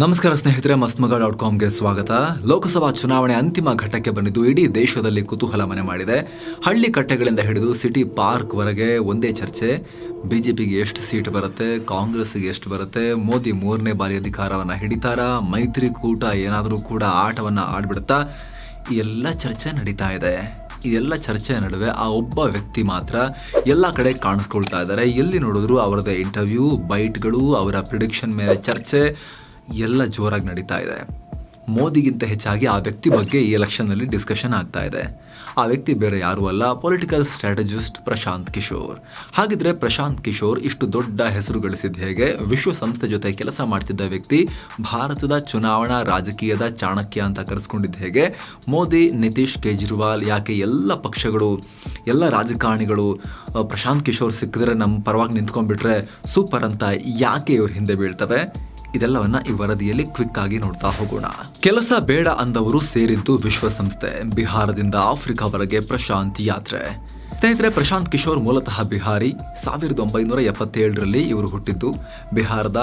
ನಮಸ್ಕಾರ ಸ್ನೇಹಿತರೆ ಮಸ್ಮಗ ಡಾಟ್ ಕಾಮ್ಗೆ ಸ್ವಾಗತ. ಲೋಕಸಭಾ ಚುನಾವಣೆ ಅಂತಿಮ ಘಟ್ಟಕ್ಕೆ ಬಂದಿದ್ದು ಇಡೀ ದೇಶದಲ್ಲಿ ಕುತೂಹಲ ಮನೆ ಮಾಡಿದೆ. ಹಳ್ಳಿ ಕಟ್ಟೆಗಳಿಂದ ಹಿಡಿದು ಸಿಟಿ ಪಾರ್ಕ್ ವರೆಗೆ ಒಂದೇ ಚರ್ಚೆ. ಬಿಜೆಪಿಗೆ ಎಷ್ಟು ಸೀಟ್ ಬರುತ್ತೆ ಕಾಂಗ್ರೆಸ್ಗೆ ಎಷ್ಟು ಬರುತ್ತೆ, ಮೋದಿ ಮೂರನೇ ಬಾರಿ ಅಧಿಕಾರವನ್ನು ಹಿಡಿತಾರ ಮೈತ್ರಿಕೂಟ ಏನಾದರೂ ಕೂಡ ಆಟವನ್ನು ಆಡ್ಬಿಡುತ್ತಾ ಎಲ್ಲ ಚರ್ಚೆ ನಡೀತಾ ಇದೆ. ಈ ಎಲ್ಲ ಚರ್ಚೆ ನಡುವೆ ಆ ಒಬ್ಬ ವ್ಯಕ್ತಿ ಮಾತ್ರ ಎಲ್ಲ ಕಡೆ ಕಾಣಿಸ್ಕೊಳ್ತಾ ಇದ್ದಾರೆ. ಎಲ್ಲಿ ನೋಡಿದ್ರು ಅವರದ ಇಂಟರ್ವ್ಯೂ ಬೈಟ್ಗಳು ಅವರ ಪ್ರಿಡಿಕ್ಷನ್ ಮೇಲೆ ಚರ್ಚೆ ಎಲ್ಲ ಜೋರಾಗಿ ನಡೀತಾ ಇದೆ. ಮೋದಿಗಿಂತ ಹೆಚ್ಚಾಗಿ ಆ ವ್ಯಕ್ತಿ ಬಗ್ಗೆ ಈ ಎಲೆಕ್ಷನ್ನಲ್ಲಿ ಡಿಸ್ಕಷನ್ ಆಗ್ತಾ ಇದೆ. ಆ ವ್ಯಕ್ತಿ ಬೇರೆ ಯಾರೂ ಅಲ್ಲ ಪೊಲಿಟಿಕಲ್ ಸ್ಟ್ರಾಟಜಿಸ್ಟ್ ಪ್ರಶಾಂತ್ ಕಿಶೋರ್. ಹಾಗಿದ್ರೆ ಪ್ರಶಾಂತ್ ಕಿಶೋರ್ ಇಷ್ಟು ದೊಡ್ಡ ಹೆಸರು ಗಳಿಸಿದ ಹೇಗೆ? ವಿಶ್ವಸಂಸ್ಥೆ ಜೊತೆ ಕೆಲಸ ಮಾಡ್ತಿದ್ದ ವ್ಯಕ್ತಿ ಭಾರತದ ಚುನಾವಣಾ ರಾಜಕೀಯದ ಚಾಣಕ್ಯ ಅಂತ ಕರೆಸ್ಕೊಂಡಿದ್ದ ಹೇಗೆ? ಮೋದಿ, ನಿತೀಶ್ ಕೇಜ್ರಿವಾಲ್ ಯಾಕೆ ಎಲ್ಲ ಪಕ್ಷಗಳು, ಎಲ್ಲ ರಾಜಕಾರಣಿಗಳು ಪ್ರಶಾಂತ್ ಕಿಶೋರ್ ಸಿಕ್ಕಿದ್ರೆ ನಮ್ಮ ಪರವಾಗಿ ನಿಂತ್ಕೊಂಡ್ಬಿಟ್ರೆ ಸೂಪರ್ ಅಂತ ಯಾಕೆ ಇವ್ರ ಹಿಂದೆ ಬೀಳ್ತವೆ? ಇದೆಲ್ಲವನ್ನ ಈ ವರದಿಯಲ್ಲಿ ಕ್ವಿಕ್ ಆಗಿ ನೋಡ್ತಾ ಹೋಗೋಣ. ಕೆಲಸ ಬೇಡ ಅಂದವರು ಸೇರಿದ್ದು ವಿಶ್ವಸಂಸ್ಥೆ. ಬಿಹಾರದಿಂದ ಆಫ್ರಿಕಾವರೆಗೆ ಪ್ರಶಾಂತಿ ಯಾತ್ರೆ. ಸ್ನೇಹಿತರೆ, ಪ್ರಶಾಂತ್ ಕಿಶೋರ್ ಮೂಲತಃ ಬಿಹಾರಿ. ಸಾವಿರದ ಒಂಬೈನೂರ ಎಪ್ಪತ್ತೇಳರಲ್ಲಿ ಇವರು ಹುಟ್ಟಿದ್ದು ಬಿಹಾರದ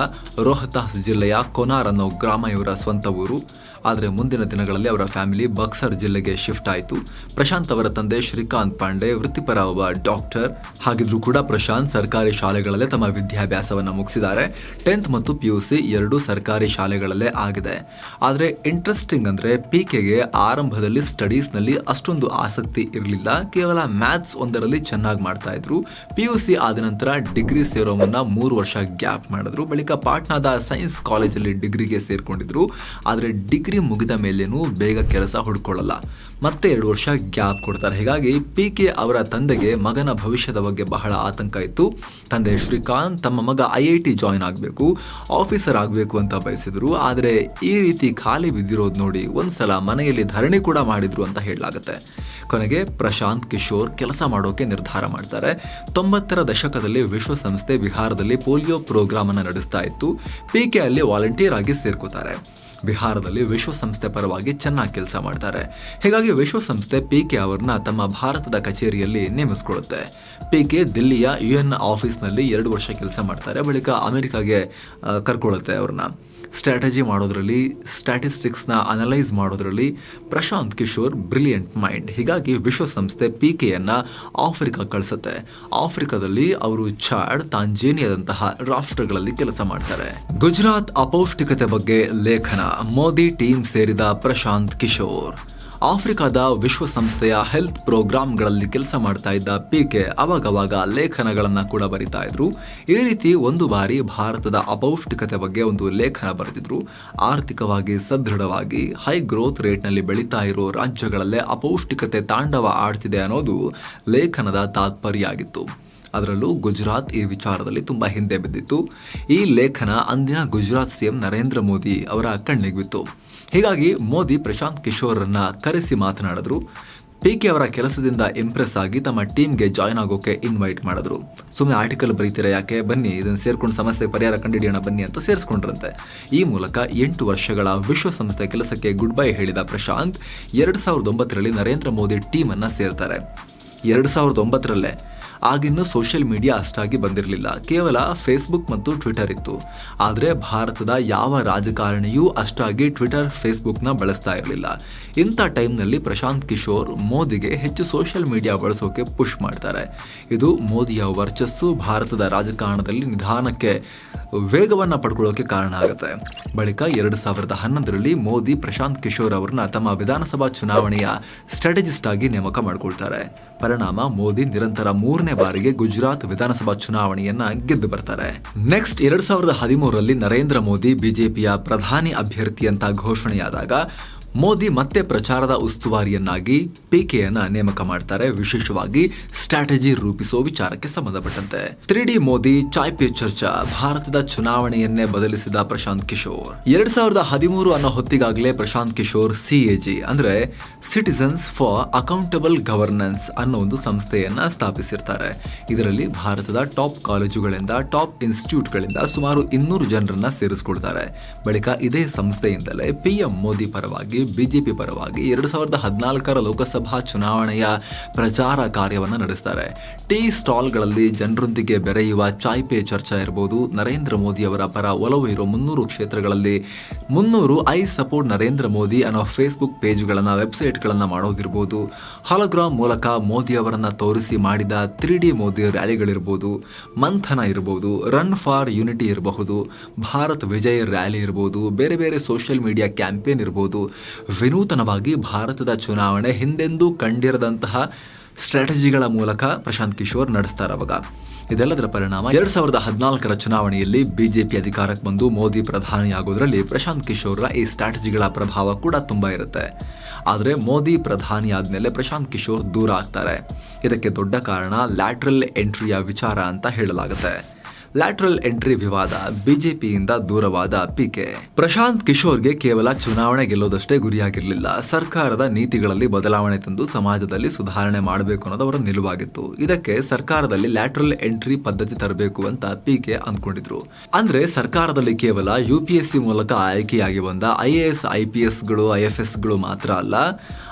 ರೋಹತಾಸ್ ಜಿಲ್ಲೆಯ ಕೊನಾರ್ ಅನ್ನೋ ಗ್ರಾಮ ಇವರ ಸ್ವಂತ ಊರು. ಆದರೆ ಮುಂದಿನ ದಿನಗಳಲ್ಲಿ ಅವರ ಫ್ಯಾಮಿಲಿ ಬಕ್ಸರ್ ಜಿಲ್ಲೆಗೆ ಶಿಫ್ಟ್ ಆಯಿತು. ಪ್ರಶಾಂತ್ ಅವರ ತಂದೆ ಶ್ರೀಕಾಂತ್ ಪಾಂಡೆ, ವೃತ್ತಿಪರ ಒಬ್ಬ ಡಾಕ್ಟರ್. ಹಾಗಿದ್ರೂ ಕೂಡ ಪ್ರಶಾಂತ್ ಸರ್ಕಾರಿ ಶಾಲೆಗಳಲ್ಲೇ ತಮ್ಮ ವಿದ್ಯಾಭ್ಯಾಸವನ್ನು ಮುಗಿಸಿದ್ದಾರೆ. ಟೆಂತ್ ಮತ್ತು ಪಿ ಯು ಸಿ ಎರಡೂ ಸರ್ಕಾರಿ ಶಾಲೆಗಳಲ್ಲೇ ಆಗಿದೆ. ಆದರೆ ಇಂಟ್ರೆಸ್ಟಿಂಗ್ ಅಂದರೆ ಪಿ ಕೆಗೆ ಆರಂಭದಲ್ಲಿ ಸ್ಟಡೀಸ್ನಲ್ಲಿ ಅಷ್ಟೊಂದು ಆಸಕ್ತಿ ಇರಲಿಲ್ಲ. ಕೇವಲ ಮ್ಯಾಥ್ಸ್ ಒಂದರಲ್ಲಿ ಚೆನ್ನಾಗಿ ಮಾಡ್ತಾ ಇದ್ರು. ಪಿ ಯು ಸಿ ಆದ ನಂತರ ಡಿಗ್ರಿ ಸೇರೋ ಮುನ್ನ ಮೂರು ವರ್ಷ ಗ್ಯಾಪ್ ಮಾಡಿದ್ರು. ಬಳಿಕ ಪಾಟ್ನಾದ ಸೈನ್ಸ್ ಕಾಲೇಜಲ್ಲಿ ಡಿಗ್ರಿಗೆ ಸೇರಿಕೊಂಡಿದ್ರು. ಆದರೆ ಡಿಗ್ರಿ ಮುಗಿದ ಮೇಲೇನು ಬೇಗ ಕೆಲಸ ಹುಡ್ಕೊಳ್ಳಲ್ಲ. ಮತ್ತೆ ಎರಡು ವರ್ಷ ಗ್ಯಾಪ್ ಕೊಡ್ತಾರೆ. ಹೀಗಾಗಿ ಪಿ ಕೆ ಅವರ ತಂದೆಗೆ ಮಗನ ಭವಿಷ್ಯದ ಬಗ್ಗೆ ಬಹಳ ಆತಂಕ ಇತ್ತು. ತಂದೆ ಶ್ರೀಕಾಂತ್ ತಮ್ಮ ಮಗ ಐ ಐ ಟಿ ಜಾಯ್ನ್ ಆಗಬೇಕು ಆಫೀಸರ್ ಆಗಬೇಕು ಅಂತ ಬಯಸಿದ್ರು. ಆದರೆ ಈ ರೀತಿ ಖಾಲಿ ಬಿದ್ದಿರೋದು ನೋಡಿ ಒಂದ್ಸಲ ಮನೆಯಲ್ಲಿ ಧರಣಿ ಕೂಡ ಮಾಡಿದ್ರು ಅಂತ ಹೇಳಲಾಗುತ್ತೆ. ಕೊನೆಗೆ ಪ್ರಶಾಂತ್ ಕಿಶೋರ್ ಕೆಲಸ ಮಾಡೋಕೆ ನಿರ್ಧಾರ ಮಾಡ್ತಾರೆ. ತೊಂಬತ್ತರ ದಶಕದಲ್ಲಿ ವಿಶ್ವಸಂಸ್ಥೆ ಬಿಹಾರದಲ್ಲಿ ಪೋಲಿಯೋ ಪ್ರೋಗ್ರಾಮ್ ಅನ್ನು ನಡೆಸ್ತಾ ಇತ್ತು. ಪಿ ಕೆ ಅಲ್ಲಿ ವಾಲಂಟಿಯರ್ ಆಗಿ ಸೇರ್ಕೋತಾರೆ. ಬಿಹಾರದಲ್ಲಿ ವಿಶ್ವಸಂಸ್ಥೆ ಪರವಾಗಿ ಚೆನ್ನಾಗಿ ಕೆಲಸ ಮಾಡ್ತಾರೆ. ಹೀಗಾಗಿ ವಿಶ್ವಸಂಸ್ಥೆ ಪಿ ಕೆ ಅವರನ್ನ ತಮ್ಮ ಭಾರತದ ಕಚೇರಿಯಲ್ಲಿ ನೇಮಿಸಿಕೊಳ್ಳುತ್ತೆ. ಪಿ ಕೆ ದಿಲ್ಲಿಯ ಯು ಎನ್ ಆಫೀಸ್ನಲ್ಲಿ ಎರಡು ವರ್ಷ ಕೆಲಸ ಮಾಡ್ತಾರೆ. ಬಳಿಕ ಅಮೆರಿಕಾಗೆ ಕರ್ಕೊಳ್ಳುತ್ತೆ ಅವ್ರನ್ನ. ಸ್ಟ್ರಾಟಜಿ ಮಾಡೋದ್ರಲ್ಲಿ ಸ್ಟ್ಯಾಟಿಸ್ಟಿಕ್ಸ್ನ ಅನಲೈಸ್ ಮಾಡೋದ್ರಲ್ಲಿ ಪ್ರಶಾಂತ್ ಕಿಶೋರ್ ಬ್ರಿಲಿಯಂಟ್ ಮೈಂಡ್ ಹೀಗಾಗಿ ವಿಶ್ವಸಂಸ್ಥೆ ಪಿ ಕೆಯನ್ನು ಆಫ್ರಿಕಾ ಕಳಿಸುತ್ತೆ. ಆಫ್ರಿಕಾದಲ್ಲಿ ಅವರು ಚಾಡ್ ತಾಂಜೇನಿಯಾದಂತಹ ರಾಷ್ಟ್ರಗಳಲ್ಲಿ ಕೆಲಸ ಮಾಡ್ತಾರೆ. ಗುಜರಾತ್ ಅಪೌಷ್ಟಿಕತೆ ಬಗ್ಗೆ ಲೇಖನ. ಮೋದಿ ಟೀಮ್ ಸೇರಿದ ಪ್ರಶಾಂತ್ ಕಿಶೋರ್. ಆಫ್ರಿಕಾದ ವಿಶ್ವಸಂಸ್ಥೆಯ ಹೆಲ್ತ್ ಪ್ರೋಗ್ರಾಂಗಳಲ್ಲಿ ಕೆಲಸ ಮಾಡ್ತಾ ಇದ್ದ ಪಿಕೆ ಅವಾಗವಾಗ ಲೇಖನಗಳನ್ನು ಕೂಡ ಬರಿತಾ ಇದ್ರು. ಈ ರೀತಿ ಒಂದು ಬಾರಿ ಭಾರತದ ಅಪೌಷ್ಟಿಕತೆ ಬಗ್ಗೆ ಒಂದು ಲೇಖನ ಬರೆದಿದ್ರು. ಆರ್ಥಿಕವಾಗಿ ಸದೃಢವಾಗಿ ಹೈ ಗ್ರೋತ್ ರೇಟ್ನಲ್ಲಿ ಬೆಳೀತಾ ಇರೋ ರಾಜ್ಯಗಳಲ್ಲೇ ಅಪೌಷ್ಟಿಕತೆ ತಾಂಡವ ಆಡ್ತಿದೆ ಅನ್ನೋದು ಲೇಖನದ ತಾತ್ಪರ್ಯ ಆಗಿತ್ತು. ಅದರಲ್ಲೂ ಗುಜರಾತ್ ಈ ವಿಚಾರದಲ್ಲಿ ತುಂಬಾ ಹಿಂದೆ ಬಿದ್ದಿತ್ತು. ಈ ಲೇಖನ ಅಂದಿನ ಗುಜರಾತ್ ಸಿಎಂ ನರೇಂದ್ರ ಮೋದಿ ಅವರ ಕಣ್ಣಿಗೆ ಬಿತ್ತು. ಹೀಗಾಗಿ ಮೋದಿ ಪ್ರಶಾಂತ್ ಕಿಶೋರ್ರನ್ನ ಕರೆಸಿ ಮಾತನಾಡಿದ್ರು. ಪಿ ಕೆ ಅವರ ಕೆಲಸದಿಂದ ಇಂಪ್ರೆಸ್ ಆಗಿ ತಮ್ಮ ಟೀಮ್ಗೆ ಜಾಯ್ನ್ ಆಗೋಕೆ ಇನ್ವೈಟ್ ಮಾಡಿದ್ರು. ಸುಮ್ಮನೆ ಆರ್ಟಿಕಲ್ ಬರೀತೀರಾ ಯಾಕೆ? ಬನ್ನಿ, ಇದನ್ನು ಸೇರ್ಕೊಂಡು ಸಮಸ್ಯೆ ಪರಿಹಾರ ಕಂಡುಹಿಡಿಯೋಣ, ಬನ್ನಿ ಅಂತ ಸೇರಿಸ್ಕೊಂಡ್ರಂತೆ. ಈ ಮೂಲಕ ಎಂಟು ವರ್ಷಗಳ ವಿಶ್ವಸಂಸ್ಥೆ ಕೆಲಸಕ್ಕೆ ಗುಡ್ ಬೈ ಹೇಳಿದ ಪ್ರಶಾಂತ್, ಎರಡು ಸಾವಿರದ ಒಂಬತ್ತರಲ್ಲಿ ನರೇಂದ್ರ ಮೋದಿ ಟೀಮನ್ನು ಸೇರ್ತಾರೆ. ಎರಡು ಸಾವಿರದ ಒಂಬತ್ತರಲ್ಲೇ ಆಗಿನ್ನೂ ಸೋಷಿಯಲ್ ಮೀಡಿಯಾ ಅಷ್ಟಾಗಿ ಬಂದಿರಲಿಲ್ಲ. ಕೇವಲ ಫೇಸ್ಬುಕ್ ಮತ್ತು ಟ್ವಿಟರ್ ಇತ್ತು. ಆದರೆ ಭಾರತದ ಯಾವ ರಾಜಕಾರಣಿಯೂ ಅಷ್ಟಾಗಿ ಟ್ವಿಟರ್, ಫೇಸ್ಬುಕ್ನ ಬಳಸ್ತಾ ಇರಲಿಲ್ಲ. ಇಂಥ ಟೈಮ್ನಲ್ಲಿ ಪ್ರಶಾಂತ್ ಕಿಶೋರ್ ಮೋದಿಗೆ ಹೆಚ್ಚು ಸೋಷಿಯಲ್ ಮೀಡಿಯಾ ಬಳಸೋಕೆ ಪುಷ್ ಮಾಡ್ತಾರೆ. ಇದು ಮೋದಿಯ ವರ್ಚಸ್ಸು ಭಾರತದ ರಾಜಕಾರಣದಲ್ಲಿ ನಿಧಾನಕ್ಕೆ ವೇಗವನ್ನು ಪಡ್ಕೊಳ್ಳೋಕೆ ಕಾರಣ ಆಗುತ್ತೆ. ಬಳಿಕ ಎರಡು ಸಾವಿರದ ಹನ್ನೊಂದರಲ್ಲಿ ಮೋದಿ ಪ್ರಶಾಂತ್ ಕಿಶೋರ್ ಅವರನ್ನ ತಮ್ಮ ವಿಧಾನಸಭಾ ಚುನಾವಣೆಯ ಸ್ಟ್ರಾಟಜಿಸ್ಟ್ ಆಗಿ ನೇಮಕ ಮಾಡ್ಕೊಳ್ತಾರೆ. ಪರಿಣಾಮ ಮೋದಿ ನಿರಂತರ ಮೂರನೇ ಬಾರಿಗೆ ಗುಜರಾತ್ ವಿಧಾನಸಭಾ ಚುನಾವಣೆಯನ್ನ ಗೆದ್ದು ಬರ್ತಾರೆ. ನೆಕ್ಸ್ಟ್ ಎರಡ್ ಸಾವಿರದ ಹದಿಮೂರರಲ್ಲಿ ನರೇಂದ್ರ ಮೋದಿ ಬಿಜೆಪಿಯ ಪ್ರಧಾನಿ ಅಭ್ಯರ್ಥಿ ಅಂತ ಘೋಷಣೆಯಾದಾಗ ಮೋದಿ ಮತ್ತೆ ಪ್ರಚಾರದ ಉಸ್ತುವಾರಿಯನ್ನಾಗಿ ಪಿಕೆಯನ್ನ ನೇಮಕ ಮಾಡ್ತಾರೆ. ವಿಶೇಷವಾಗಿ ಸ್ಟ್ರಾಟಜಿ ರೂಪಿಸುವ ವಿಚಾರಕ್ಕೆ ಸಂಬಂಧಪಟ್ಟಂತೆ. ತ್ರೀ ಡಿ ಮೋದಿ ಚಾಯ್ ಪೇ ಚರ್ಚಾ, ಭಾರತದ ಚುನಾವಣೆಯನ್ನೇ ಬದಲಿಸಿದ ಪ್ರಶಾಂತ್ ಕಿಶೋರ್. ಎರಡ್ ಸಾವಿರದ ಹದಿಮೂರು ಅನ್ನೋ ಹೊತ್ತಿಗಾಗಲೇ ಪ್ರಶಾಂತ್ ಕಿಶೋರ್ ಸಿಎಜಿ ಅಂದ್ರೆ ಸಿಟಿಸನ್ಸ್ ಫಾರ್ ಅಕೌಂಟಬಲ್ ಗವರ್ನೆನ್ಸ್ ಅನ್ನೋ ಒಂದು ಸಂಸ್ಥೆಯನ್ನ ಸ್ಥಾಪಿಸಿರ್ತಾರೆ. ಇದರಲ್ಲಿ ಭಾರತದ ಟಾಪ್ ಕಾಲೇಜುಗಳಿಂದ, ಟಾಪ್ ಇನ್ಸ್ಟಿಟ್ಯೂಟ್ಗಳಿಂದ ಸುಮಾರು ಇನ್ನೂರು ಜನರನ್ನ ಸೇರಿಸಿಕೊಳ್ತಾರೆ ಬಳಿಕ ಇದೇ ಸಂಸ್ಥೆಯಿಂದಲೇ ಪಿಎಂ ಮೋದಿ ಪರವಾಗಿ ಬಿಜೆಪಿ ಪರವಾಗಿ ಎರಡು ಸಾವಿರದ ಹದಿನಾಲ್ಕರ ಲೋಕಸಭಾ ಚುನಾವಣೆಯ ಪ್ರಚಾರ ಕಾರ್ಯವನ್ನು ನಡೆಸ್ತಾರೆ. ಟೀ ಸ್ಟಾಲ್ಗಳಲ್ಲಿ ಜನರೊಂದಿಗೆ ಬೆರೆಯುವ ಚಾಯ್ ಪೇ ಚರ್ಚಾ ಇರಬಹುದು ನರೇಂದ್ರ ಮೋದಿ ಅವರ ಪರ ಒಲವು ಇರೋ ಮುನ್ನೂರು ಕ್ಷೇತ್ರಗಳಲ್ಲಿ ಮುನ್ನೂರು ಐ ಸಪೋರ್ಟ್ ನರೇಂದ್ರ ಮೋದಿ ಅನ್ನೋ ಫೇಸ್ಬುಕ್ ಪೇಜ್ಗಳನ್ನು, ವೆಬ್ಸೈಟ್ಗಳನ್ನು ಮಾಡೋದಿರ್ಬೋದು. ಹಾಲೋಗ್ರಾಮ್ ಮೂಲಕ ಮೋದಿ ಅವರನ್ನ ತೋರಿಸಿ ಮಾಡಿದ ತ್ರೀ ಡಿ ಮೋದಿ ರ್ಯಾಲಿಗಳಿರ್ಬೋದು. ಮಂಥನ ಇರಬಹುದು ರನ್ ಫಾರ್ ಯುನಿಟಿ ಇರಬಹುದು. ಭಾರತ್ ವಿಜಯ್ ರ್ಯಾಲಿ ಇರಬಹುದು ಬೇರೆ ಬೇರೆ ಸೋಷಿಯಲ್ ಮೀಡಿಯಾ ಕ್ಯಾಂಪೇನ್ ಇರಬಹುದು ವಿನೂತನವಾಗಿ ಭಾರತದ ಚುನಾವಣೆ ಹಿಂದೆಂದೂ ಕಂಡಿರದಂತಹ ಸ್ಟ್ರಾಟಜಿಗಳ ಮೂಲಕ ಪ್ರಶಾಂತ್ ಕಿಶೋರ್ ನಡೆಸ್ತಾರೆ ಅವಾಗ ಇದೆಲ್ಲದರ ಪರಿಣಾಮ ಎರಡ್ ಸಾವಿರದ ಹದಿನಾಲ್ಕರ ಚುನಾವಣೆಯಲ್ಲಿ ಬಿಜೆಪಿ ಅಧಿಕಾರಕ್ಕೆ ಬಂದು ಮೋದಿ ಪ್ರಧಾನಿ ಆಗೋದ್ರಲ್ಲಿ ಪ್ರಶಾಂತ್ ಕಿಶೋರ್ರ ಈ ಸ್ಟ್ರಾಟಜಿಗಳ ಪ್ರಭಾವ ಕೂಡ ತುಂಬಾ ಇರುತ್ತೆ. ಆದರೆ ಮೋದಿ ಪ್ರಧಾನಿ ಆದ್ಮೇಲೆ ಪ್ರಶಾಂತ್ ಕಿಶೋರ್ ದೂರ ಆಗ್ತಾರೆ. ಇದಕ್ಕೆ ದೊಡ್ಡ ಕಾರಣ ಲ್ಯಾಟ್ರಲ್ ಎಂಟ್ರಿಯ ವಿಚಾರ ಅಂತ ಹೇಳಲಾಗುತ್ತೆ. ಲ್ಯಾಟ್ರಲ್ ಎಂಟ್ರಿ ವಿವಾದ ಬಿಜೆಪಿಯಿಂದ ದೂರವಾದ ಪಿಕೆ. ಪ್ರಶಾಂತ್ ಕಿಶೋರ್ಗೆ ಕೇವಲ ಚುನಾವಣೆ ಗೆಲ್ಲೋದಷ್ಟೇ ಗುರಿಯಾಗಿರಲಿಲ್ಲ. ಸರ್ಕಾರದ ನೀತಿಗಳಲ್ಲಿ ಬದಲಾವಣೆ ತಂದು ಸಮಾಜದಲ್ಲಿ ಸುಧಾರಣೆ ಮಾಡಬೇಕು ಅನ್ನೋದು ಅವರ ನಿಲುವಾಗಿತ್ತು. ಇದಕ್ಕೆ ಸರ್ಕಾರದಲ್ಲಿ ಲ್ಯಾಟ್ರಲ್ ಎಂಟ್ರಿ ಪದ್ಧತಿ ತರಬೇಕು ಅಂತ ಪಿಕೆ ಅಂದ್ಕೊಂಡಿದ್ರು. ಅಂದ್ರೆ ಸರ್ಕಾರದಲ್ಲಿ ಕೇವಲ ಯು ಪಿ ಎಸ್ ಸಿ ಮೂಲಕ ಆಯ್ಕೆಯಾಗಿ ಬಂದ ಐಎಎಸ್ ಐಪಿಎಸ್ಗಳು ಐಎಫ್ಎಸ್ ಎಸ್ಗಳು ಮಾತ್ರ ಅಲ್ಲ,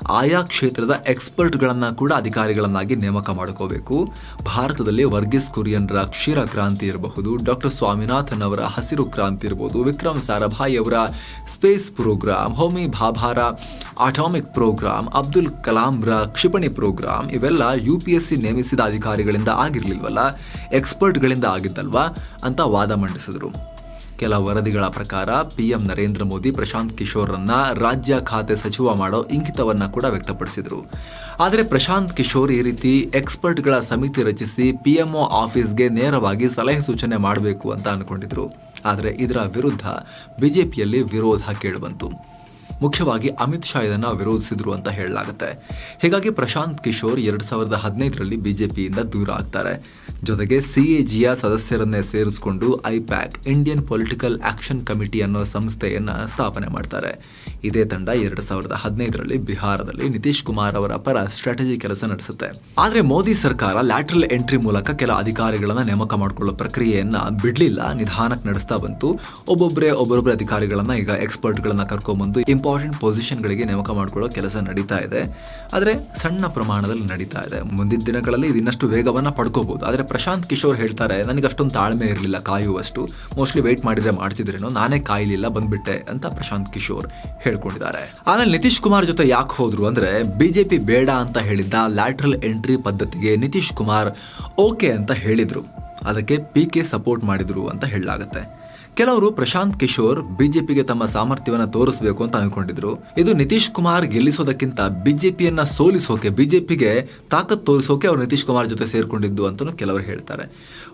ಆಯಾ ಕ್ಷೇತ್ರದ ಎಕ್ಸ್ಪರ್ಟ್ಗಳನ್ನ ಕೂಡ ಅಧಿಕಾರಿಗಳನ್ನಾಗಿ ನೇಮಕ ಮಾಡ್ಕೋಬೇಕು. ಭಾರತದಲ್ಲಿ ವರ್ಗೀಸ್ ಕುರಿಯನ್ರ ಕ್ಷೀರ ಕ್ರಾಂತಿ ಇರಬಹುದು. ಡಾಕ್ಟರ್ ಸ್ವಾಮಿನಾಥನ್ ಅವರ ಹಸಿರು ಕ್ರಾಂತಿ ಇರಬಹುದು ವಿಕ್ರಮ್ ಸಾರಾಭಾಯಿ ಅವರ ಸ್ಪೇಸ್ ಪ್ರೋಗ್ರಾಮ್, ಹೋಮಿ ಭಾಭಾರ ಅಟಾಮಿಕ್ ಪ್ರೋಗ್ರಾಮ್, ಅಬ್ದುಲ್ ಕಲಾಂರ ಕ್ಷಿಪಣಿ ಪ್ರೋಗ್ರಾಮ್ ಇವೆಲ್ಲ ಯು ಪಿ ಎಸ್ ಸಿ ನೇಮಿಸಿದ ಅಧಿಕಾರಿಗಳಿಂದ ಆಗಿರಲಿಲ್ವಲ್ಲ? ಎಕ್ಸ್ಪರ್ಟ್ಗಳಿಂದ ಆಗಿದ್ದಲ್ವಾ? ಅಂತ ವಾದ ಮಂಡಿಸಿದ್ರು. ಕೆಲ ವರದಿಗಳ ಪ್ರಕಾರ ಪಿಎಂ ನರೇಂದ್ರ ಮೋದಿ ಪ್ರಶಾಂತ್ ಕಿಶೋರ್ರನ್ನ ರಾಜ್ಯ ಖಾತೆ ಸಚಿವ ಮಾಡೋ ಇಂಕಿತವನ್ನು ಕೂಡ ವ್ಯಕ್ತಪಡಿಸಿದ್ರು. ಆದರೆ ಪ್ರಶಾಂತ್ ಕಿಶೋರ್ ಈ ರೀತಿ ಎಕ್ಸ್ಪರ್ಟ್ಗಳ ಸಮಿತಿ ರಚಿಸಿ ಪಿಎಂಒ ಆಫೀಸ್ಗೆ ನೇರವಾಗಿ ಸಲಹೆ ಸೂಚನೆ ಮಾಡಬೇಕು ಅಂತ ಅನ್ಕೊಂಡಿದ್ರು. ಆದರೆ ಇದರ ವಿರುದ್ಧ ಬಿಜೆಪಿಯಲ್ಲಿ ವಿರೋಧ ಕೇಳಿಬಂತು. ಮುಖ್ಯವಾಗಿ ಅಮಿತ್ ಶಾ ಇದನ್ನ ವಿರೋಧಿಸಿದ್ರು ಅಂತ ಹೇಳಲಾಗುತ್ತೆ. ಹೀಗಾಗಿ ಪ್ರಶಾಂತ್ ಕಿಶೋರ್ ಎರಡ್ ಸಾವಿರದ ಹದಿನೈದರಲ್ಲಿ ಬಿಜೆಪಿಯಿಂದ ದೂರ ಆಗ್ತಾರೆ. ಜೊತೆಗೆ ಸಿಎಜಿಯ ಸದಸ್ಯರನ್ನೇ ಸೇರಿಸಿಕೊಂಡು IPAC Indian political action committee ಅನ್ನೋ ಸಂಸ್ಥೆಯನ್ನ ಸ್ಥಾಪನೆ ಮಾಡ್ತಾರೆ. ಇದೇ ತಂಡ ಎರಡು ಸಾವಿರದ ಹದಿನೈದರಲ್ಲಿ ಬಿಹಾರದಲ್ಲಿ ನಿತೀಶ್ ಕುಮಾರ್ ಅವರ ಪರ ಸ್ಟ್ರಾಟಜಿ ಕೆಲಸ ನಡೆಸುತ್ತೆ. ಆದ್ರೆ ಮೋದಿ ಸರ್ಕಾರ ಲ್ಯಾಟ್ರಲ್ ಎಂಟ್ರಿ ಮೂಲಕ ಕೆಲ ಅಧಿಕಾರಿಗಳನ್ನ ನೇಮಕ ಮಾಡಿಕೊಳ್ಳೋ ಪ್ರಕ್ರಿಯೆಯನ್ನ ಬಿಡ್ಲಿಲ್ಲ. ನಿಧಾನಕ್ಕೆ ನಡೆಸ್ತಾ ಬಂತು. ಒಬ್ಬೊಬ್ಬರೇ ಒಬ್ಬೊಬ್ಬರೇ ಅಧಿಕಾರಿಗಳನ್ನ ಈಗ ಎಕ್ಸ್ಪರ್ಟ್ಗಳನ್ನ ಕರ್ಕೊಂಡ್ಬಂದು ಇಂಪಾರ್ಟೆಂಟ್ ಪೊಸಿಷನ್ಗಳಿಗೆ ನೇಮಕ ಮಾಡಿಕೊಳ್ಳೋ ಕೆಲಸ ನಡೀತಾ ಇದೆ. ಆದರೆ ಸಣ್ಣ ಪ್ರಮಾಣದಲ್ಲಿ ನಡೀತಾ ಇದೆ. ಮುಂದಿನ ದಿನಗಳಲ್ಲಿ ಇದಿನ್ನಷ್ಟು ಇನ್ನಷ್ಟು ವೇಗವನ್ನ ಪಡ್ಕೋಬಹುದು ಆದರೆ ಪ್ರಶಾಂತ್ ಕಿಶೋರ್ ಹೇಳ್ತಾರೆ ನನಗೆ ಅಷ್ಟೊಂದು ತಾಳ್ಮೆ ಇರಲಿಲ್ಲ ಕಾಯುವಷ್ಟು. ಮೋಸ್ಟ್ಲಿ ವೇಟ್ ಮಾಡಿದ್ರೆ ಮಾಡ್ತಿದ್ರೇನೋ, ನಾನೇ ಕಾಯಲಿಲ್ಲ, ಬಂದ್ಬಿಟ್ಟೆ, ಅಂತ ಪ್ರಶಾಂತ್ ಕಿಶೋರ್ ಹೇಳ್ಕೊಂಡಿದ್ದಾರೆ. ಆಮೇಲೆ ನಿತೀಶ್ ಕುಮಾರ್ ಜೊತೆ ಯಾಕೆ ಹೋದ್ರು ಅಂದ್ರೆ, ಬಿಜೆಪಿ ಬೇಡ ಅಂತ ಹೇಳಿದ್ದ ಲ್ಯಾಟ್ರಲ್ ಎಂಟ್ರಿ ಪದ್ಧತಿಗೆ ನಿತೀಶ್ ಕುಮಾರ್ ಓಕೆ ಅಂತ ಹೇಳಿದ್ರು. ಅದಕ್ಕೆ ಪಿ ಕೆ ಸಪೋರ್ಟ್ ಮಾಡಿದ್ರು ಅಂತ ಹೇಳಲಾಗುತ್ತೆ. ಕೆಲವರು ಪ್ರಶಾಂತ್ ಕಿಶೋರ್ ಬಿಜೆಪಿಗೆ ತಮ್ಮ ಸಾಮರ್ಥ್ಯವನ್ನು ತೋರಿಸಬೇಕು ಅಂತ ಅನ್ಕೊಂಡಿದ್ರು. ಇದು ನಿತೀಶ್ ಕುಮಾರ್ ಗೆಲ್ಲಿಸೋದಕ್ಕಿಂತ ಬಿಜೆಪಿಯನ್ನ ಸೋಲಿಸೋಕೆ, ಬಿಜೆಪಿಗೆ ತಾಕತ್ ತೋರಿಸೋಕೆ ಅವರು ನಿತೀಶ್ ಕುಮಾರ್ ಜೊತೆ ಸೇರ್ಕೊಂಡಿದ್ದು ಅಂತಲೂ ಕೆಲವರು ಹೇಳ್ತಾರೆ.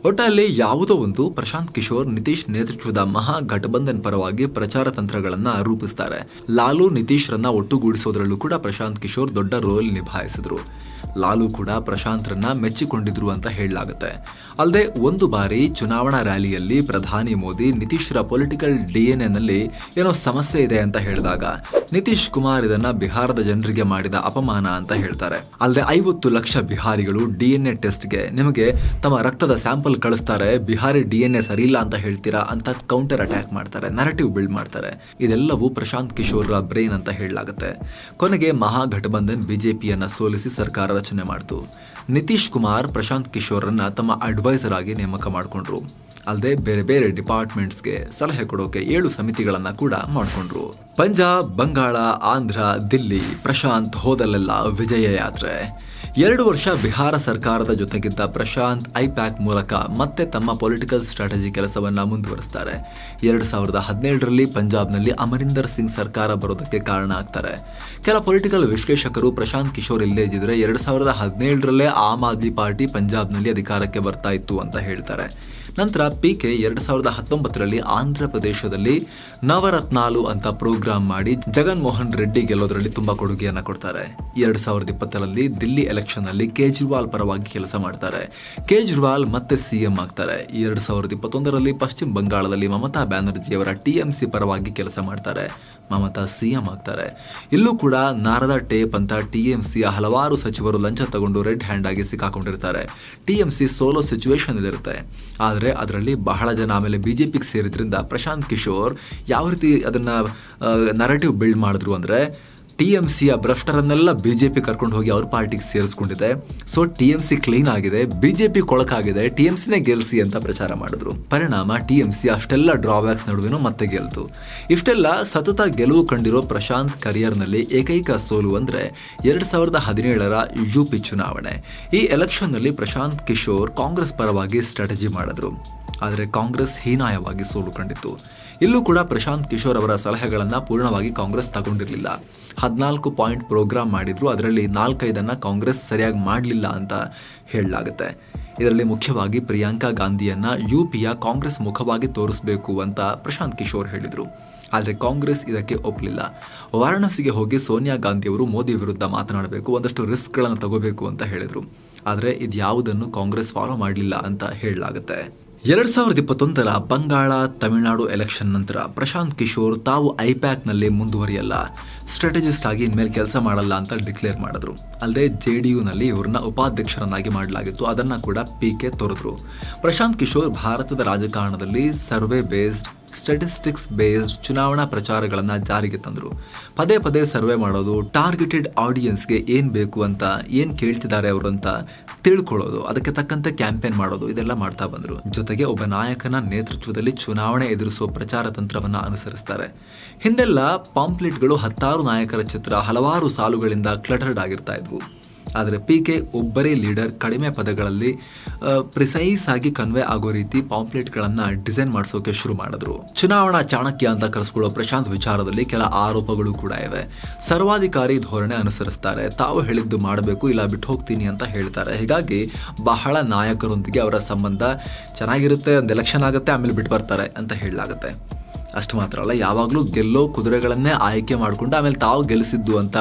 ಒಟ್ಟಲ್ಲಿ ಯಾವುದೋ ಒಂದು ಪ್ರಶಾಂತ್ ಕಿಶೋರ್, ನಿತೀಶ್ ನೇತೃತ್ವದ ಮಹಾ ಘಟಬಂಧನ್ ಪರವಾಗಿ ಪ್ರಚಾರ ತಂತ್ರಗಳನ್ನ ರೂಪಿಸ್ತಾರೆ. ಲಾಲು ನಿತೀಶ್ ರನ್ನ ಒಟ್ಟುಗೂಡಿಸೋದ್ರಲ್ಲೂ ಕೂಡ ಪ್ರಶಾಂತ್ ಕಿಶೋರ್ ದೊಡ್ಡ ರೋಲ್ ನಿಭಾಯಿಸಿದ್ರು. ಲಾಲು ಕೂಡ ಪ್ರಶಾಂತ್ರನ್ನ ಮೆಚ್ಚಿಕೊಂಡಿದ್ರು ಅಂತ ಹೇಳಲಾಗುತ್ತೆ. ಅಲ್ಲದೆ ಒಂದು ಬಾರಿ ಚುನಾವಣಾ ರ್ಯಾಲಿಯಲ್ಲಿ ಪ್ರಧಾನಿ ಮೋದಿ ನಿತೀಶ್ರ ಪೊಲಿಟಿಕಲ್ ಡಿಎನ್ಎ ನಲ್ಲಿ ಏನೋ ಸಮಸ್ಯೆ ಇದೆ ಅಂತ ಹೇಳಿದಾಗ ನಿತೀಶ್ ಕುಮಾರ್ ಇದನ್ನ ಬಿಹಾರದ ಜನರಿಗೆ ಮಾಡಿದ ಅಪಮಾನ ಅಂತ ಹೇಳ್ತಾರೆ. ಅಲ್ಲದೆ ಐವತ್ತು ಲಕ್ಷ ಬಿಹಾರಿಗಳು ಡಿಎನ್ಎ ಟೆಸ್ಟ್ಗೆ ನಿಮಗೆ ತಮ್ಮ ರಕ್ತದ ಸ್ಯಾಂಪಲ್ ಕಳಿಸ್ತಾರೆ, ಬಿಹಾರಿ ಡಿಎನ್ಎ ಸರಿಯಿಲ್ಲ ಅಂತ ಹೇಳ್ತೀರಾ ಅಂತ ಕೌಂಟರ್ ಅಟ್ಯಾಕ್ ಮಾಡ್ತಾರೆ ನರೇಟಿವ್ ಬಿಲ್ಡ್ ಮಾಡ್ತಾರೆ. ಇದೆಲ್ಲವೂ ಪ್ರಶಾಂತ್ ಕಿಶೋರ್ ಬ್ರೈನ್ ಅಂತ ಹೇಳಲಾಗುತ್ತೆ. ಕೊನೆಗೆ ಮಹಾಗಠಬಂಧನ್ ಬಿಜೆಪಿಯನ್ನ ಸೋಲಿಸಿ ಸರ್ಕಾರ ರಚನೆ ಮಾಡ್ತು. ನಿತೀಶ್ ಕುಮಾರ್, ಪ್ರಶಾಂತ್ ಕಿಶೋರ್ರನ್ನ ತಮ್ಮ ಅಡ್ವೈಸರ್ ಆಗಿ ನೇಮಕ ಮಾಡಿಕೊಂಡ್ರು. ಅಲ್ಲದೆ ಬೇರೆ ಬೇರೆ ಡಿಪಾರ್ಟ್ಮೆಂಟ್ಸ್ಗೆ ಸಲಹೆ ಕೊಡೋಕೆ ಏಳು ಸಮಿತಿಗಳನ್ನ ಕೂಡ ಮಾಡಿಕೊಂಡ್ರು. ಪಂಜಾಬ್, ಬಂಗಾಳ, ಆಂಧ್ರ, ದಿಲ್ಲಿ, ಪ್ರಶಾಂತ್ ಹೋದಲ್ಲೆಲ್ಲ ವಿಜಯ ಯಾತ್ರೆ ಎರಡು ವರ್ಷ ಬಿಹಾರ ಸರ್ಕಾರದ ಜೊತೆಗಿದ್ದ ಪ್ರಶಾಂತ್ ಐಪ್ಯಾಕ್ ಮೂಲಕ ಮತ್ತೆ ತಮ್ಮ ಪೊಲಿಟಿಕಲ್ ಸ್ಟ್ರಾಟಜಿ ಕೆಲಸವನ್ನ ಮುಂದುವರಿಸ್ತಾರೆ. ಎರಡು ಸಾವಿರದ ಹದಿನೇಳರಲ್ಲಿ ಪಂಜಾಬ್ನಲ್ಲಿ ಅಮರಿಂದರ್ ಸಿಂಗ್ ಸರ್ಕಾರ ಬರೋದಕ್ಕೆ ಕಾರಣ ಆಗ್ತಾರೆ. ಕೆಲ ಪೊಲಿಟಿಕಲ್ ವಿಶ್ಲೇಷಕರು ಪ್ರಶಾಂತ್ ಕಿಶೋರ್ ಇಲ್ಲದೇ ಇದ್ದಿದ್ರೆ ಎರಡು ಸಾವಿರದ ಹದಿನೇಳರಲ್ಲೇ ಆಮ್ ಆದ್ಮಿ ಪಾರ್ಟಿ ಪಂಜಾಬ್ನಲ್ಲಿ ಅಧಿಕಾರಕ್ಕೆ ಬರ್ತಾ ಇತ್ತು ಅಂತ ಹೇಳ್ತಾರೆ. ನಂತರ ಪಿಕೆ ಎರಡ್ ಸಾವಿರದ ಹತ್ತೊಂಬತ್ತರಲ್ಲಿ ಆಂಧ್ರ ಪ್ರದೇಶದಲ್ಲಿ ನವರತ್ನಾಲು ಅಂತ ಪ್ರೋಗ್ರಾಂ ಮಾಡಿ ಜಗನ್ ಮೋಹನ್ ರೆಡ್ಡಿ ಗೆಲ್ಲೋದ್ರಲ್ಲಿ ತುಂಬಾ ಕೊಡುಗೆಯನ್ನ ಕೊಡ್ತಾರೆ. ಎರಡ್ ಸಾವಿರದ ಇಪ್ಪತ್ತರಲ್ಲಿ ದಿಲ್ಲಿ ಎಲೆಕ್ಷನ್ ಅಲ್ಲಿ ಕೇಜ್ರಿವಾಲ್ ಪರವಾಗಿ ಕೆಲಸ ಮಾಡ್ತಾರೆ. ಕೇಜ್ರಿವಾಲ್ ಮತ್ತೆ ಸಿಎಂ ಆಗ್ತಾರೆ. ಎರಡ್ ಸಾವಿರದ ಇಪ್ಪತ್ತೊಂದರಲ್ಲಿ ಪಶ್ಚಿಮ ಬಂಗಾಳದಲ್ಲಿ ಮಮತಾ ಬ್ಯಾನರ್ಜಿ ಅವರ ಟಿಎಂಸಿ ಪರವಾಗಿ ಕೆಲಸ ಮಾಡ್ತಾರೆ. ಮಮತಾ ಸಿಎಂ ಆಗ್ತಾರೆ. ಇಲ್ಲೂ ಕೂಡ ನಾರದ ಟೇಪ್ ಅಂತ ಟಿಎಂಸಿಯ ಹಲವಾರು ಸಚಿವರು ಲಂಚ ತಗೊಂಡು ರೆಡ್ ಹ್ಯಾಂಡ್ ಆಗಿ ಸಿಕ್ಕಾಕೊಂಡಿರ್ತಾರೆ. ಟಿಎಂಸಿ ಸೋಲೋ ಸಿಚುವೇಶನ್ ಇರುತ್ತೆ. ಆದರೆ ಅದರಲ್ಲಿ ಬಹಳ ಜನ ಆಮೇಲೆ ಬಿಜೆಪಿಗೆ ಸೇರಿದ್ರಿಂದ ಪ್ರಶಾಂತ್ ಕಿಶೋರ್ ಯಾವ ರೀತಿ ಅದನ್ನ ನರೇಟಿವ್ ಬಿಲ್ಡ್ ಮಾಡಿದ್ರು ಅಂದ್ರೆ ಟಿ ಎಂ ಸಿಯ ಭ್ರಷ್ಟರನ್ನೆಲ್ಲ ಬಿಜೆಪಿ ಕರ್ಕೊಂಡು ಹೋಗಿ ಅವ್ರ ಪಾರ್ಟಿಗೆ ಸೇರಿಸ್ಕೊಂಡಿದೆ. So T M C clean ಆಗಿದೆ, ಬಿಜೆಪಿ ಕೊಳಕಾಗಿದೆ, ಟಿ ಎಂ ಸಿನೇ ಗೆಲ್ಸಿ ಅಂತ ಪ್ರಚಾರ ಮಾಡಿದ್ರು. ಪರಿಣಾಮ, ಟಿ ಎಂ ಸಿ ಅಷ್ಟೆಲ್ಲ ಡ್ರಾಬ್ಯಾಕ್ಸ್ ನಡುವೆನೂ ಮತ್ತೆ ಗೆಲ್ತು. ಇಷ್ಟೆಲ್ಲ ಸತತ ಗೆಲುವು ಕಂಡಿರೋ ಪ್ರಶಾಂತ್ ಕರಿಯರ್ನಲ್ಲಿ ಏಕೈಕ ಸೋಲು ಅಂದರೆ ಎರಡು ಸಾವಿರದ ಹದಿನೇಳರ ಯುಪಿ ಚುನಾವಣೆ. ಈ ಎಲೆಕ್ಷನ್ನಲ್ಲಿ ಪ್ರಶಾಂತ್ ಕಿಶೋರ್ ಕಾಂಗ್ರೆಸ್ ಪರವಾಗಿ ಸ್ಟ್ರಾಟಜಿ ಮಾಡಿದ್ರು. ಆದರೆ ಕಾಂಗ್ರೆಸ್ ಹೀನಾಯವಾಗಿ ಸೋಲು ಕಂಡಿತ್ತು. ಇಲ್ಲೂ ಕೂಡ ಪ್ರಶಾಂತ್ ಕಿಶೋರ್ ಅವರ ಸಲಹೆಗಳನ್ನು ಪೂರ್ಣವಾಗಿ ಕಾಂಗ್ರೆಸ್ ತಗೊಂಡಿರಲಿಲ್ಲ. ಹದಿನಾಲ್ಕು ಪಾಯಿಂಟ್ ಪ್ರೋಗ್ರಾಮ್ ಮಾಡಿದ್ರು. ಅದರಲ್ಲಿ ನಾಲ್ಕೈದನ್ನು ಕಾಂಗ್ರೆಸ್ ಸರಿಯಾಗಿ ಮಾಡಲಿಲ್ಲ ಅಂತ ಹೇಳಲಾಗುತ್ತೆ. ಇದರಲ್ಲಿ ಮುಖ್ಯವಾಗಿ ಪ್ರಿಯಾಂಕಾ ಗಾಂಧಿಯನ್ನು ಯು ಪಿಯ ಕಾಂಗ್ರೆಸ್ ಮುಖವಾಗಿ ತೋರಿಸಬೇಕು ಅಂತ ಪ್ರಶಾಂತ್ ಕಿಶೋರ್ ಹೇಳಿದರು. ಆದರೆ ಕಾಂಗ್ರೆಸ್ ಇದಕ್ಕೆ ಒಪ್ಪಲಿಲ್ಲ ವಾರಾಣಸಿಗೆ ಹೋಗಿ ಸೋನಿಯಾ ಗಾಂಧಿಯವರು ಮೋದಿ ವಿರುದ್ಧ ಮಾತನಾಡಬೇಕು, ಒಂದಷ್ಟು ರಿಸ್ಕ್ಗಳನ್ನು ತಗೋಬೇಕು ಅಂತ ಹೇಳಿದರು. ಆದರೆ ಇದ್ಯಾವುದನ್ನು ಕಾಂಗ್ರೆಸ್ ಫಾಲೋ ಮಾಡಲಿಲ್ಲ ಅಂತ ಹೇಳಲಾಗುತ್ತೆ. ಎರಡ್ ಸಾವಿರದ ಇಪ್ಪತ್ತೊಂದರ ಬಂಗಾಳ ತಮಿಳುನಾಡು ಎಲೆಕ್ಷನ್ ನಂತರ ಪ್ರಶಾಂತ್ ಕಿಶೋರ್ ತಾವು ಐಪ್ಯಾಕ್ನಲ್ಲಿ ಮುಂದುವರಿಯಲ್ಲ. ಸ್ಟ್ರಾಟಜಿಸ್ಟ್ ಆಗಿ ಇನ್ಮೇಲೆ ಕೆಲಸ ಮಾಡಲ್ಲ ಅಂತ ಡಿಕ್ಲೇರ್ ಮಾಡಿದ್ರು. ಅಲ್ಲದೆ ಜೆ ಡಿ ಯುನಲ್ಲಿ ಇವ್ರನ್ನ ಉಪಾಧ್ಯಕ್ಷರನ್ನಾಗಿ ಮಾಡಲಾಗಿತ್ತು. ಅದನ್ನ ಕೂಡ ಪಿ ಕೆ ತೊರೆದ್ರು. ಪ್ರಶಾಂತ್ ಕಿಶೋರ್ ಭಾರತದ ರಾಜಕಾರಣದಲ್ಲಿ ಸರ್ವೆ ಬೇಸ್ಡ್ ಸ್ಟ್ಯಾಟಿಸ್ಟಿಕ್ಸ್ ಬೇಸ್ಡ್ ಚುನಾವಣಾ ಪ್ರಚಾರಗಳನ್ನು ಜಾರಿಗೆ ತಂದರು. ಪದೇ ಪದೇ ಸರ್ವೆ ಮಾಡೋದು ಟಾರ್ಗೆಟೆಡ್ ಆಡಿಯನ್ಸ್ಗೆ ಏನು ಬೇಕು ಅಂತ, ಏನು ಕೇಳ್ತಿದ್ದಾರೆ ಅವರು ಅಂತ ತಿಳ್ಕೊಳ್ಳೋದು, ಅದಕ್ಕೆ ತಕ್ಕಂತೆ ಕ್ಯಾಂಪೇನ್ ಮಾಡೋದು, ಇದೆಲ್ಲ ಮಾಡ್ತಾ ಬಂದರು. ಜೊತೆಗೆ ಒಬ್ಬ ನಾಯಕನ ನೇತೃತ್ವದಲ್ಲಿ ಚುನಾವಣೆ ಎದುರಿಸುವ ಪ್ರಚಾರ ತಂತ್ರವನ್ನು ಅನುಸರಿಸ್ತಾರೆ. ಹಿಂದೆಲ್ಲ ಪಾಂಪ್ಲೆಟ್ಗಳು ಹತ್ತಾರು ನಾಯಕರ ಚಿತ್ರ ಹಲವಾರು ಸಾಲುಗಳಿಂದ ಕ್ಲಟರ್ಡ್ ಆಗಿರ್ತಾ ಇದ್ವು. ಆದರೆ ಪಿ ಕೆ ಒಬ್ಬರೇ ಲೀಡರ್ ಕಡಿಮೆ ಪದಗಳಲ್ಲಿ ಪ್ರಿಸೈಸ್ ಆಗಿ ಕನ್ವೆ ಆಗೋ ರೀತಿ ಪಾಂಪ್ಲೆಟ್ಗಳನ್ನು ಡಿಸೈನ್ ಮಾಡಿಸೋಕೆ ಶುರು ಮಾಡಿದ್ರು. ಚುನಾವಣಾ ಚಾಣಕ್ಯ ಅಂತ ಕರೆಸ್ಕೊಳ್ಳೋ ಪ್ರಶಾಂತ್ ವಿಚಾರದಲ್ಲಿ ಕೆಲ ಆರೋಪಗಳು ಕೂಡ ಇವೆ. ಸರ್ವಾಧಿಕಾರಿ ಧೋರಣೆ ಅನುಸರಿಸ್ತಾರೆ. ತಾವು ಹೇಳಿದ್ದು ಮಾಡಬೇಕು, ಇಲ್ಲ ಬಿಟ್ಟು ಹೋಗ್ತೀನಿ ಅಂತ ಹೇಳ್ತಾರೆ. ಹೀಗಾಗಿ ಬಹಳ ನಾಯಕರೊಂದಿಗೆ ಅವರ ಸಂಬಂಧ ಚೆನ್ನಾಗಿರುತ್ತೆ, ಒಂದು ಎಲೆಕ್ಷನ್ ಆಗುತ್ತೆ, ಆಮೇಲೆ ಬಿಟ್ಟು ಬರ್ತಾರೆ ಅಂತ ಹೇಳಲಾಗುತ್ತೆ. ಅಷ್ಟು ಮಾತ್ರ ಅಲ್ಲ, ಯಾವಾಗಲೂ ಗೆಲ್ಲೋ ಕುದುರೆಗಳನ್ನೇ ಆಯ್ಕೆ ಮಾಡಿಕೊಂಡು ಆಮೇಲೆ ತಾವು ಗೆಲ್ಲಿಸಿದ್ದು ಅಂತ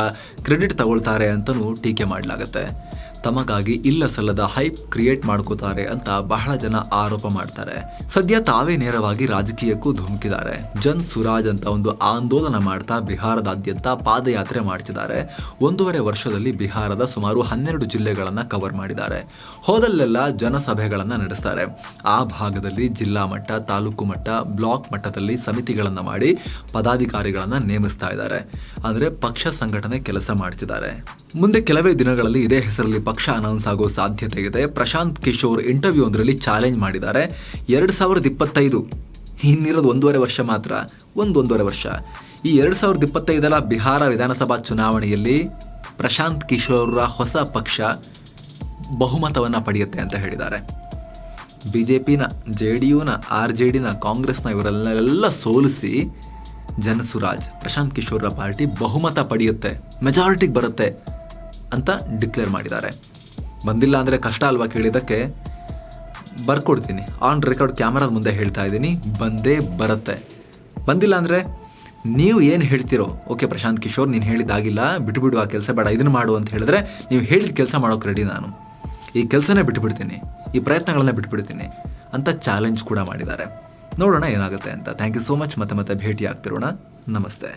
ಕ್ರೆಡಿಟ್ ತಗೊಳ್ತಾರೆ ಅಂತಲೂ ಟೀಕೆ ಮಾಡಲಾಗತ್ತೆ. ತಮಗಾಗಿ ಇಲ್ಲ ಸಲ್ಲದ ಹೈಪ್ ಕ್ರಿಯೇಟ್ ಮಾಡ್ಕೋತಾರೆ ಅಂತ ಬಹಳ ಜನ ಆರೋಪ ಮಾಡ್ತಾರೆ. ಸದ್ಯ ತಾವೇ ನೇರವಾಗಿ ರಾಜಕೀಯಕ್ಕೂ ಧುಮುಕಿದ್ದಾರೆ. ಜನ್ ಸುರಾಜ್ ಅಂತ ಒಂದು ಆಂದೋಲನ ಮಾಡ್ತಾ ಬಿಹಾರದಾದ್ಯಂತ ಪಾದಯಾತ್ರೆ ಮಾಡ್ತಿದ್ದಾರೆ. ಒಂದೂವರೆ ವರ್ಷದಲ್ಲಿ ಬಿಹಾರದ ಸುಮಾರು ಹನ್ನೆರಡು ಜಿಲ್ಲೆಗಳನ್ನ ಕವರ್ ಮಾಡಿದ್ದಾರೆ. ಹೋದಲ್ಲೆಲ್ಲ ಜನಸಭೆಗಳನ್ನ ನಡೆಸ್ತಾರೆ. ಆ ಭಾಗದಲ್ಲಿ ಜಿಲ್ಲಾ ಮಟ್ಟ, ತಾಲೂಕು ಮಟ್ಟ, ಬ್ಲಾಕ್ ಮಟ್ಟದಲ್ಲಿ ಸಮಿತಿಗಳನ್ನ ಮಾಡಿ ಪದಾಧಿಕಾರಿಗಳನ್ನ ನೇಮಿಸ್ತಾ ಇದ್ದಾರೆ. ಅಂದ್ರೆ ಪಕ್ಷ ಸಂಘಟನೆ ಕೆಲಸ ಮಾಡ್ತಿದ್ದಾರೆ. ಮುಂದೆ ಕೆಲವೇ ದಿನಗಳಲ್ಲಿ ಇದೇ ಹೆಸರಲ್ಲಿ ಅನೌನ್ಸ್ ಆಗೋ ಸಾಧ್ಯತೆ ಇದೆ. ಪ್ರಶಾಂತ್ ಕಿಶೋರ್ ಇಂಟರ್ವ್ಯೂ ಒಂದರಲ್ಲಿ ಚಾಲೆಂಜ್ ಮಾಡಿದ್ದಾರೆ. ಎರಡು ಸಾವಿರದ ಇಪ್ಪತ್ತೈದು ಇನ್ನಿರೋದು ಒಂದೂವರೆ ವರ್ಷ ಮಾತ್ರ, ಒಂದೊಂದೂವರೆ ವರ್ಷ. ಈ ಎರಡು ಸಾವಿರದ ಇಪ್ಪತ್ತೈದರ ಬಿಹಾರ ವಿಧಾನಸಭಾ ಚುನಾವಣೆಯಲ್ಲಿ ಪ್ರಶಾಂತ್ ಕಿಶೋರ್ರ ಹೊಸ ಪಕ್ಷ ಬಹುಮತವನ್ನು ಪಡೆಯುತ್ತೆ ಅಂತ ಹೇಳಿದ್ದಾರೆ. ಬಿ ಜೆ ಡಿ ಯುನ ಆರ್ ಜೆ ಡಿನ, ಕಾಂಗ್ರೆಸ್ನ ಇವರೆಲ್ಲ ಸೋಲಿಸಿ ಜನಸುರಾಜ್ ಪ್ರಶಾಂತ್ ಕಿಶೋರ್ರ ಪಾರ್ಟಿ ಬಹುಮತ ಪಡೆಯುತ್ತೆ. ಮೆಜಾರಿಟಿಗೆ ಬರುತ್ತೆ. ಅಂತ ಡಿಕ್ಲೇರ್ ಮಾಡಿದ್ದಾರೆ. ಬಂದಿಲ್ಲ ಅಂದರೆ ಕಷ್ಟ ಅಲ್ವಾ ಕೇಳಿದ್ದಕ್ಕೆ? ಬರ್ಕೊಡ್ತೀನಿ. ಆನ್ ರೆಕಾರ್ಡ್ ಕ್ಯಾಮರಾದ ಮುಂದೆ ಹೇಳ್ತಾ ಇದ್ದೀನಿ, ಬಂದೇ ಬರುತ್ತೆ. ಬಂದಿಲ್ಲ ಅಂದರೆ ನೀವು ಏನು ಹೇಳ್ತಿರೋ, ಓಕೆ ಪ್ರಶಾಂತ್ ಕಿಶೋರ್, ನೀನು ಹೇಳಿದ್ದಾಗಿಲ್ಲ ಬಿಟ್ಟುಬಿಡು ಆ ಕೆಲಸ ಬೇಡ, ಇದನ್ನು ಮಾಡು ಅಂತ ಹೇಳಿದ್ರೆ ನೀವು ಹೇಳಿದ ಕೆಲಸ ಮಾಡೋಕೆ ರೆಡಿ ನಾನು. ಈ ಕೆಲಸನೇ ಬಿಟ್ಟುಬಿಡ್ತೀನಿ ಈ ಪ್ರಯತ್ನಗಳನ್ನ ಬಿಟ್ಬಿಡ್ತೀನಿ ಅಂತ ಚಾಲೆಂಜ್ ಕೂಡ ಮಾಡಿದ್ದಾರೆ. ನೋಡೋಣ ಏನಾಗುತ್ತೆ ಅಂತ. ಥ್ಯಾಂಕ್ ಯು ಸೋ ಮಚ್ ಮತ್ತೆ ಮತ್ತೆ ಭೇಟಿ ಆಗ್ತಿರೋಣ ನಮಸ್ತೆ.